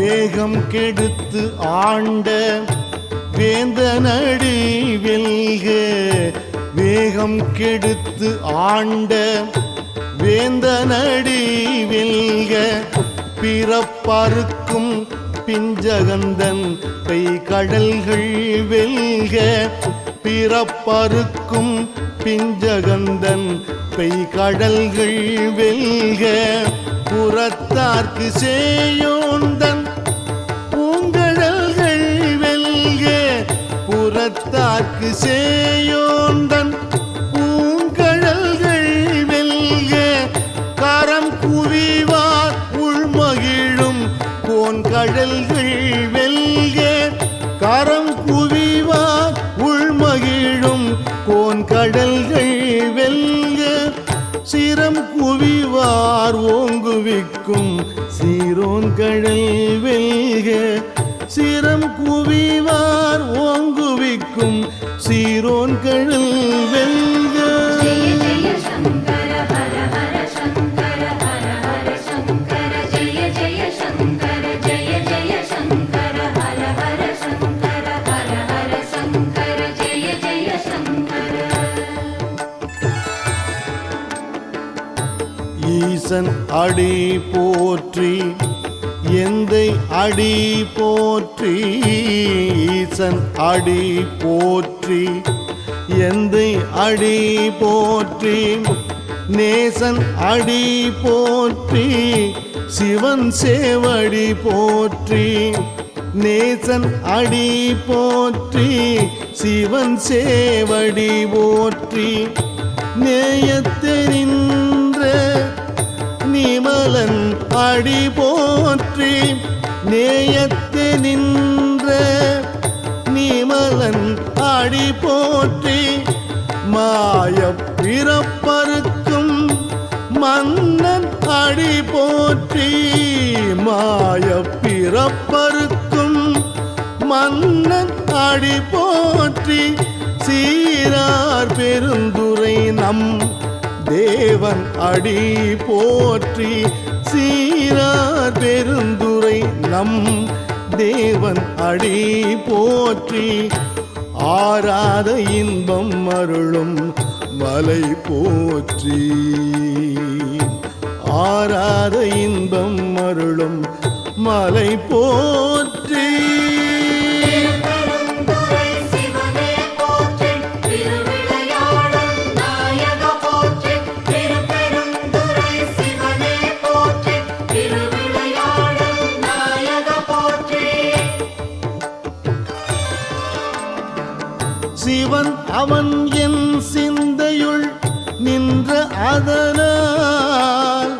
வேகம் கெடுத்து ஆண்ட வேந்தனடி வெல்க. வேகம் கெடுத்து ஆண்ட வேந்தனடி வெல்க. பிறப்பறுக்கும் பிஞ்சகந்தன் பெய் கடல்கள் வெல்க. பிறப்பறுக்கும் பிஞ்சகந்தன் பெய் கடல்கள் வெல்க. புறத்தார்க்கு செய்யோந்தன் புறத்தார்க்கு சேயோந்தன் பூங்கழல்கள் வெல்க கரம் குவிவார் உள்மகிழும் கோன்கழல்கள் வெல்க கரம் குவிவார் உள்மகிழும் கோன்கடல்கள் வெல்க. சிரம் குவிவார் ஓங்குவிக்கும் சீரோன் கடல் வெல்க. ஜெய சங்கர ஈசன் அடி போற்றி எந்தை அடி போற்றி ஈசன் அடி போற்றி. எந்தை அடி போற்றி நேசன் அடி போற்றி சிவன் சேவடி போற்றி நேசன் அடி போற்றி சிவன் சேவடி போற்றி. நேயத்தெரின்ற நிமலன் அடி போற்றி நேயத்து நின்ற அடி போற்றி மாய பிறப்பருக்கும் மன்னன் அடி போற்றி மாய பிறப்பருக்கும் மன்னன் அடி போற்றி சீரார் பெருந்துரை நம் தேவன் அடி போற்றி சீரார் பெருந்துரை நம் தேவன் அடி போற்றி ஆராத இன்பம் அருளும் மலை போற்றி. ஆராத இன்பம் அருளும் மலை போற்றி. அவன் அவன் என் சிந்தையுள் நின்ற அதனால்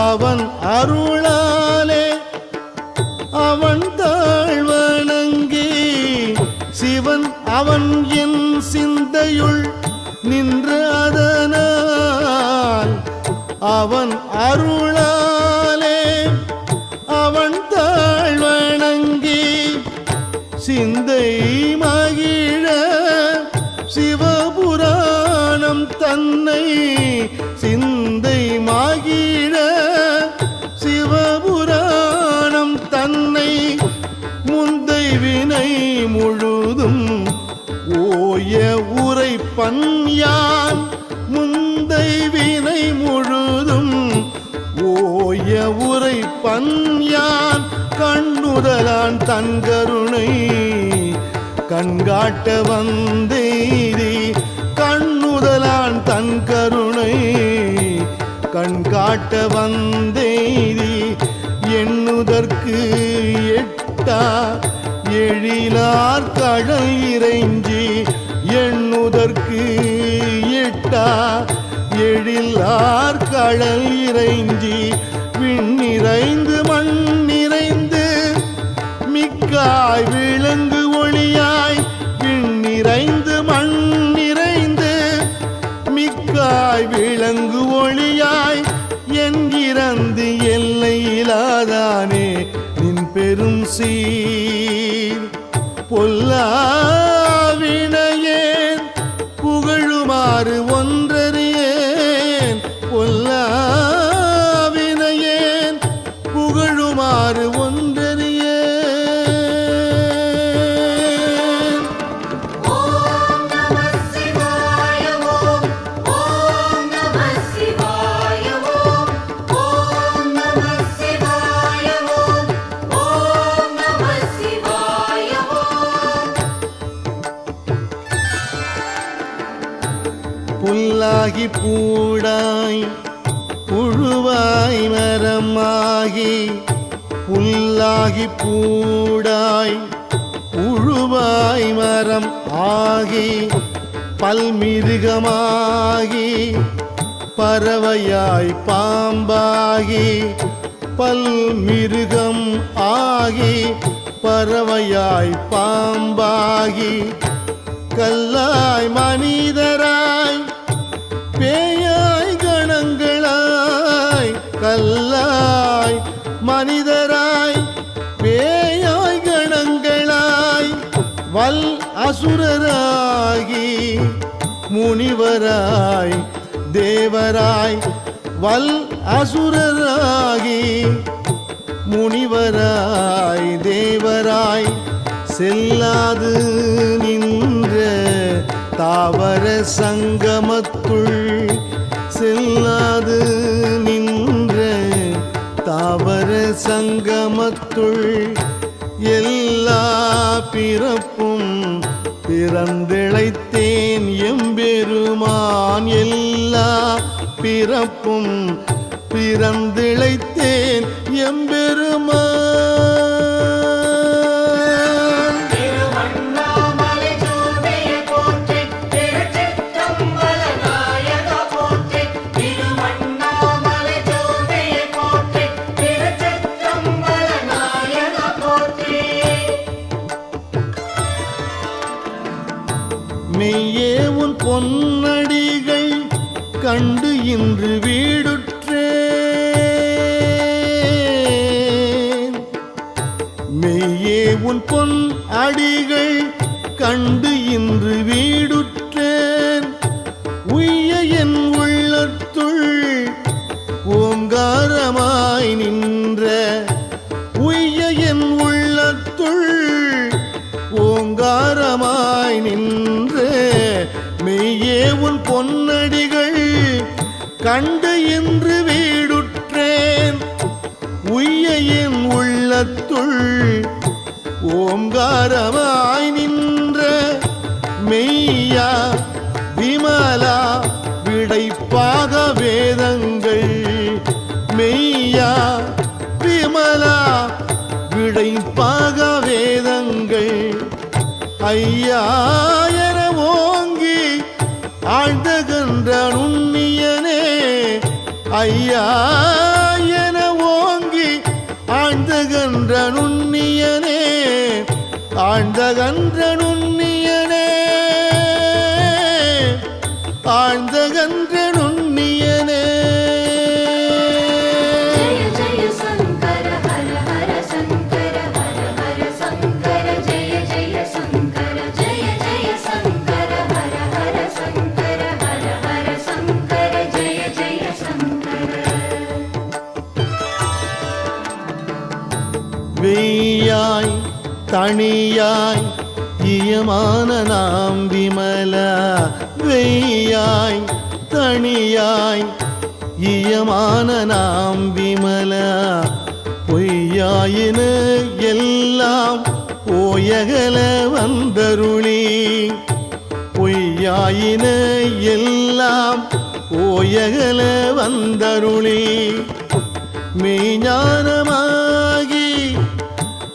அவன் அருள் சிவபுராணம் தன்னை சிந்தை மாகிட சிவபுராணம் தன்னை முந்தை வினை முழுதும் ஓய உரை பன்யான் முந்தை வினை முழுதும் ஓய உரை பன்யான் கண்ணுதலான் தன் கருணை கண்காட்ட வந்தேரி கண்ணுதலான் தன் கருணை. கண்காட்ட வந்தேரி எண்ணுதற்கு எட்டா எழிலார் கடல் இறைஞ்சி. எண்ணுதற்கு எட்டா எழிலார் கடல் இறைஞ்சி. விண்ணிறைந்து மண் நிறைந்து மிக்காய் வீழ் பெரும் பொல்லா கூடாய் புழுவாய் மரமாகி புல்லாகி பூடாய் புழுவாய் மரம் ஆகி பல்மிருகமாகி பறவையாய் பாம்பாகி பல்மிருகம் ஆகி பறவையாய் பாம்பாகி கல்லாய் மனிதராய் பேய் வல் அசுரராகி முனிவராய் தேவராய். வல் அசுரராகி முனிவராய் தேவராய். செல்லாது நின்ற தாவர சங்கமத்துள் செல்லாது நின்ற தாவர சங்கமத்துள் எல்லா பிறப்பு பிறந்திழைத்தேன் எம்பெருமான் எல்லா பிறப்பும் பிறந்திழைத்தேன் எம்பெருமான் இன்று வீடுற்றேன். மெய்யே உன் பொன் அடிகள் கண்டு இன்று வீடு மெய்யா விமலா விடைப்பாக வேதங்கள். மெய்யா விமலா விடைப்பாக வேதங்கள். ஐயா என ஓங்கி ஆழ்ந்தகின்ற நுண்ணியனே ஐயா என ஓங்கி ஆழ்ந்தகன்ற நுண்ணியனே ஆழ்ந்தகன்ற ஆழ்ந்தகன்ற நுண்ணியனே வெய்யாய் தனியாய் இயமான நாம் தனியாய் தனியாய் ஈயமான நாம் விமல. பொய்யாயின எல்லாம் ஓயகல வந்தருளி. பொய்யாயின எல்லாம் ஓயகல வந்தருளி. மெய்ஞானமாகி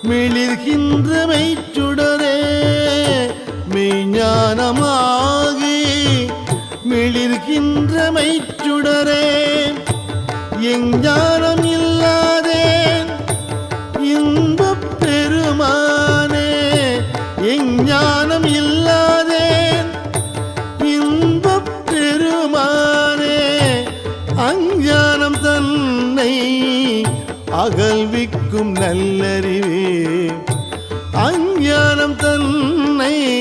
மிளிர்கின்ற மெய்ச்சுடரே மெய்ஞானமாகி மிளிர்கின்ற மெய்ச்சுடரே எஞ்ஞானம் இல்லாதேன் இன்பப் பெருமானே. எஞ்ஞானம் இல்லாதேன் இன்பப் பெருமானே. அஞ்ஞானம் தன்னை அகழ்விக்கும் நல்லறிவே. அஞ்ஞானம் தன்னை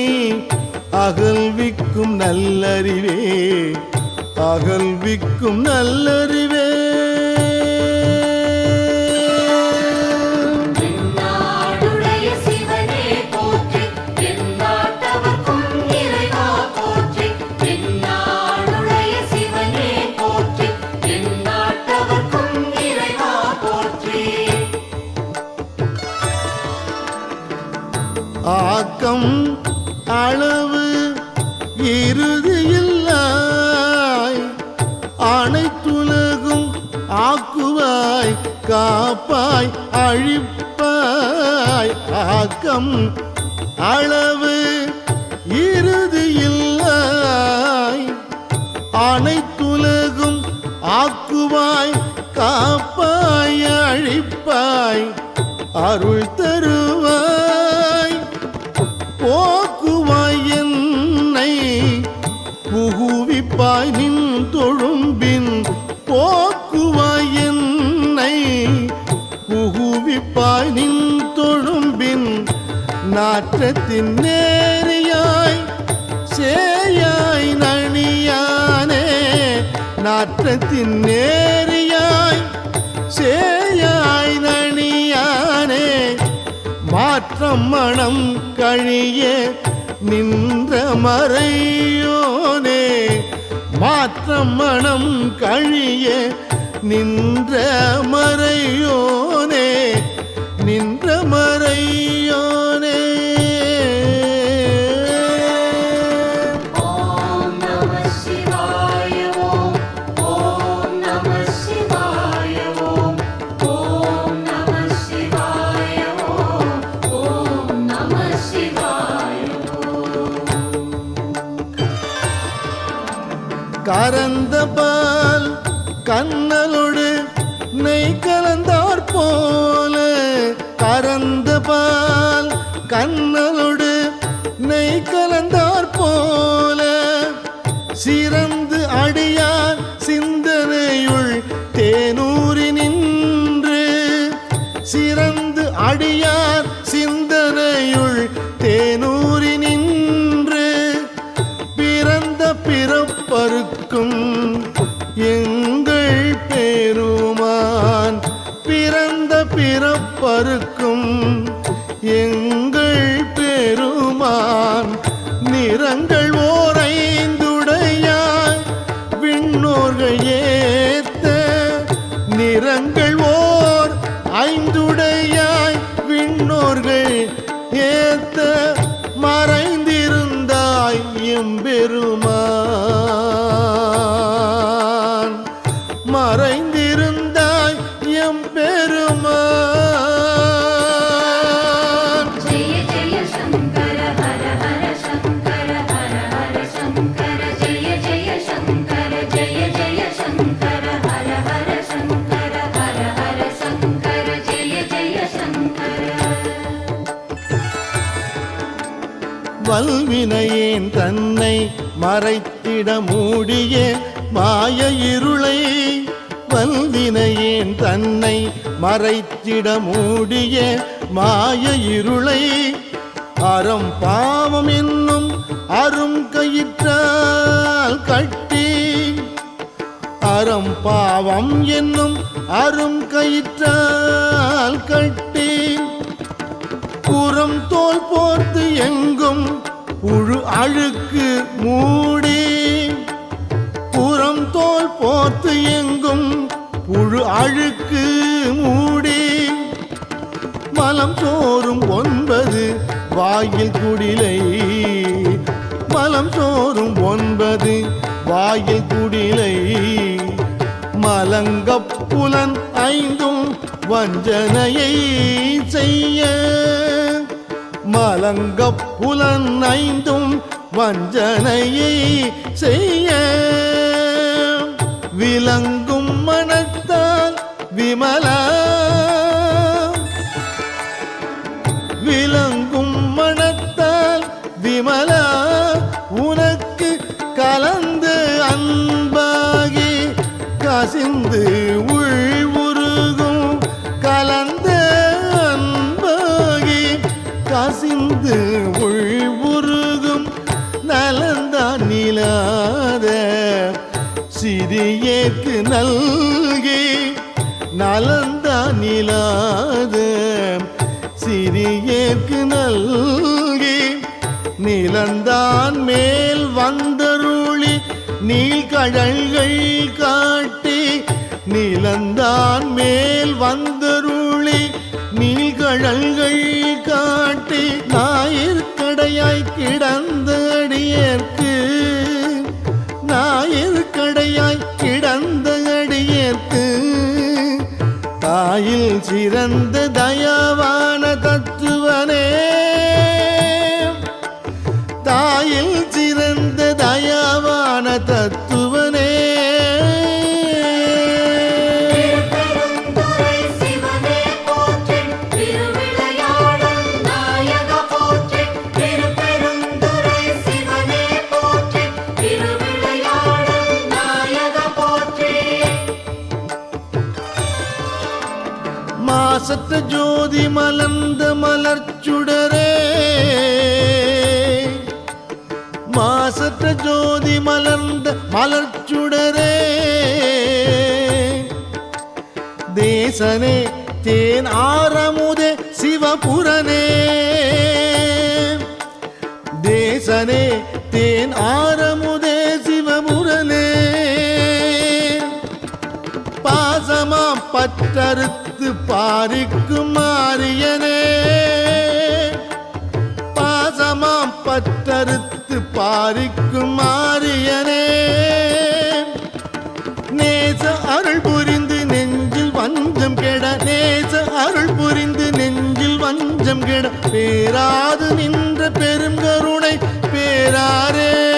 அகழ்வி அகல்விக்கும் நல்லறிவே. அகல்விக்கும் நல்லறிவே. ஆக்கம் அளவு இறுதியில்லாய் அனைத்துலகும் ஆக்குவாய் காப்பாய் அழிப்பாய். ஆக்கம் அளவு இறுதியில்லாய் அனைத்துலகும் ஆக்குவாய் காப்பாய் அழிப்பாய். அருள் தரு புகுவிப்பாய் நின் தொழும்பின் போக்குவாய் என்னை புகுவிப்பாய் நின் தொழும்பின் நாற்றத்தின் நேரியாய் சேயாய் நணியானே. நாற்றத்தின் நேரியாய் சேயாய் நணியானே. மாற்றம் மனம் கழிய நின்ற மறையோ மாற்றம் மனம் கழிய நின்ற andar நேரங்கள் வல்வினையேன் தன்னை மறைத்திட மூடிய மாய இருளை வல்வினையேன் தன்னை மறைத்திட மூடிய மாய இருளை. அறம் பாவம் என்னும் அரும் கயிற்றால் கட்டி அறம் பாவம் என்னும் அரும் கயிற்றால் கட்டி. புறம் தோல் போர்த்து எங்கும் புழு அழுக்கு மூடி. புறம் தோல் போர்த்து எங்கும் புழு அழுக்கு மூடி. மலம் சோறும் ஒன்பது வாயில் குடிலை. மலம் சோறும் ஒன்பது வாயில் குடிலை. மலங்கப்புலன் ஐந்தும் வஞ்சனையை செய்ய. மலங்கப்புலன் ஐந்தும் வஞ்சனையை செய்ய. விளங்கும் மனத்தால் விமலா மேல் வந்தருளி நீழ்கழல்கள் காட்டி நிலந்தான் மேல் வந்தருளி நீழ்கழல்கள் காட்டி ஞாயிற்கடையாய் கிடந்த அடியேற்கு. ஞாயிற்கடையாய் கிடந்த அடியேற்கு. தாயில் சிறந்த தயவான தத்துவனே என் ஆரமுதே சிவபுரனே. தேசனே தேன் ஆரமுதே சிவபுரனே. பாசமாம் பற்றறுத்து பாரிக்கும் மாரியனே. பாசமாம் பற்றறுத்து பாரிக்கும் மாரியனே நஞ்சம் கெட நேச அருள் புரிந்து நெஞ்சில் வஞ்சம் கெட. பேராது நின்ற பெருங்கருணை பேராரே.